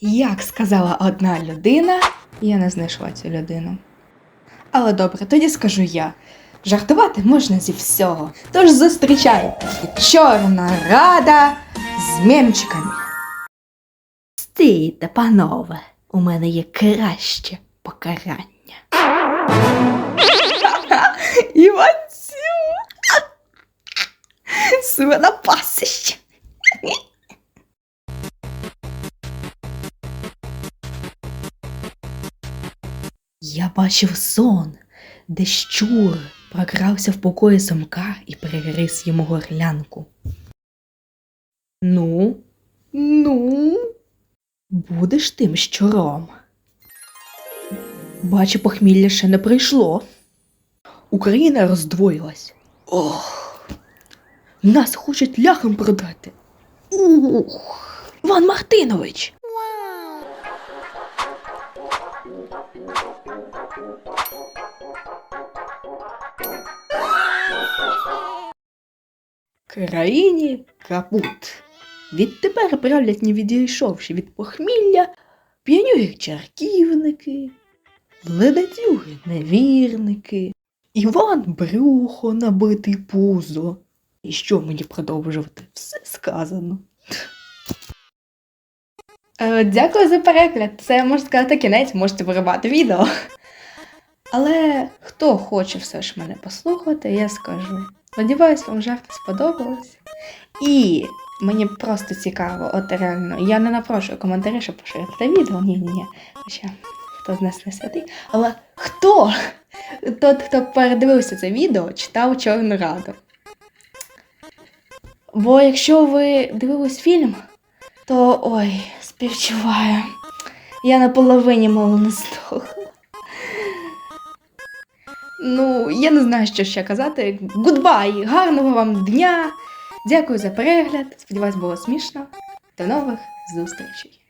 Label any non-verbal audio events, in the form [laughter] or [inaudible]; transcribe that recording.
Як сказала одна людина, я не знайшла цю людину. Але добре, тоді скажу я. Жартувати можна зі всього. Тож зустрічайте Чорна Рада з мемчиками. Стійте, панове, у мене є краще покарання. [laughs] Іванцю! Свинопасище! Я бачив сон, де щур прокрався в покої самка і перегриз йому горлянку. Ну, ну, будеш тим щуром. Бачу, похмілля ще не прийшло. Україна роздвоїлась. Ох. Нас хочуть ляхом продати. Ух. Іван Мартинович. Країні капут. Відтепер правлять не відійшовши від похмілля, п'янюги чарківники, ледацюги невірники, Іван брюхо набитий пузо. І що мені продовжувати? Все сказано. Е, дякую за перегляд. Це можна сказати кінець, можете виривати відео. Але хто хоче все ж мене послухати, я скажу. Сподіваюсь, вам жарти сподобалось. І мені просто цікаво, от реально, я не напрошую коментарі, щоб поширити відео. Ні, ні, ні. Хоча хто з нас не святий. Але хто? Тот, хто передивився це відео, читав Чорну Раду. Бо якщо ви дивились фільм, то ой, співчуваю. Я на половині мову не здохла. Ну, я не знаю, що ще казати. Гудбай! Гарного вам дня! Дякую за перегляд. Сподіваюсь, було смішно. До нових зустрічей!